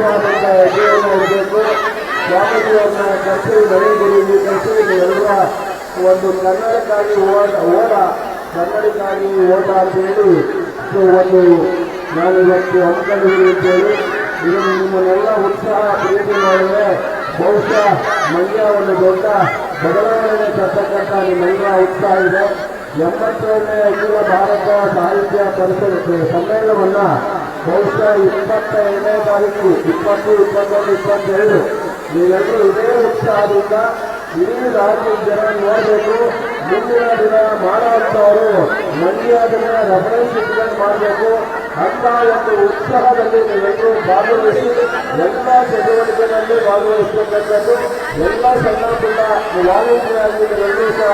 ಉತ್ಸಾಹದಿಂದ ಹೆಜ್ಜೆಯನ್ನು ಇಡಬೇಕು ಸ್ವಾಮೀಜಿಯವ್ರನ್ನ ಕರ್ತವ್ಯ ಬೆಳೆಯುವುದು ಕರ್ತವ್ಯ ಎಲ್ಲ ಒಂದು ಕನ್ನಡಕ್ಕಾಗಿ ಓಟ ಓಟ ಕನ್ನಡಕ್ಕಾಗಿ ಓಟ ಅಂತ ಹೇಳಿ ಇದು ಒಂದು ನಾನು ಇವತ್ತು ಹಮ್ಮಿಕೊಂಡಿದ್ದೀನಿ ಅಂತೇಳಿ ನಿಮ್ಮನ್ನೆಲ್ಲ ಉತ್ಸಾಹ ಪ್ರೀತಿ ಮಾಡಿದ್ರೆ ಬಹುಶಃ ಮಂಡ್ಯ ಒಂದು ದೊಡ್ಡ ಬದಲಾವಣೆ ತರ್ತಕ್ಕಂಥ ನಿಮ್ಮೆಲ್ಲ ಉತ್ಸಾಹ ಇದೆ ಎಂಬತ್ತೇಳನೇ ಅಖಿಲ ಭಾರತ ಸಾಹಿತ್ಯ ಪರಿಸರ ಸಮ್ಮೇಳನವನ್ನ ಬಹುಶಃ ಇಪ್ಪತ್ತೈದನೇ ತಾರೀಕು, ಇಪ್ಪತ್ತು, ಇಪ್ಪತ್ತೊಂದು, ಇಪ್ಪತ್ತೆರಡು. ನೀವೆಲ್ಲರೂ ಇದೇ ಉತ್ಸಾಹದಿಂದ ಇಡೀ ರಾಜ್ಯದ ಜನ ನೋಡಬೇಕು. ಮುಂದಿನ ದಿನ ಮಾಡುವಂಥವರು ದಿನ ರೆಫರೆನ್ಸ್ ಮಾಡಬೇಕು. ಅಂತ ಒಂದು ಉತ್ಸಾಹದಲ್ಲಿ ನೀವೆಲ್ಲರೂ ಭಾಗವಹಿಸಿ ಎಲ್ಲ ಚಟುವಟಿಕೆಗಳಲ್ಲಿ ಭಾಗವಹಿಸತಕ್ಕಂಥದ್ದು, ಎಲ್ಲ ಸಣ್ಣ ಪುಟ್ಟ ವಾಲ್ಮೀಕಿಯಾಗಿ ನೀವೆಲ್ಲರೂ ಸಹ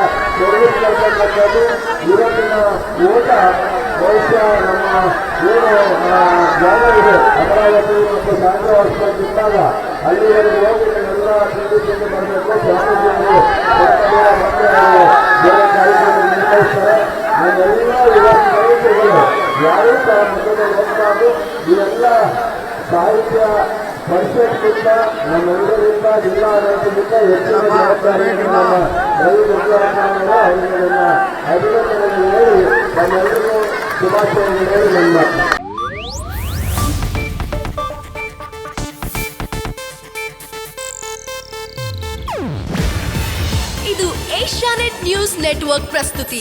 ಇವತ್ತಿನ ಓಟ ಬಹುಶಃ ನಮ್ಮ ಏನು ಜಾಗ ಇದೆ ಅಮರಾವತಿ ಮತ್ತು ಸಾಗರ ಹೊರಸ್ಕೊಂಡಿದ್ದಾಗ ಅಲ್ಲಿವರೆಗೆ ಹೋಗಿ ನೀವೆಲ್ಲ ತಿಳಿದುಕೊಂಡು ಬರಬೇಕು. ಯಾರೂ ಸಹ ಮುಂದೆ ಹೋಗ್ಬಾರ್ದು ಇವೆಲ್ಲ ಸಾಹಿತ್ಯ ಪರಿಷತ್ಗಿಂತ ನಮ್ಮೆಲ್ಲರಿಂದ ಜಿಲ್ಲಾಡಳಿತದಿಂದ ಹೆಚ್ಚಿನ ಜವಾಬ್ದಾರಿ ನಮ್ಮ ರವಿ ಹೇಳಿ ನಮ್ಮೆಲ್ಲರಿಗೂ ಶುಭಾಶಯಗಳು ಹೇಳಿ ನನ್ನ ಇದು ಏಷ್ಯಾನೆಟ್ ನ್ಯೂಸ್ ನೆಟ್ವರ್ಕ್ ಪ್ರಸ್ತುತಿ.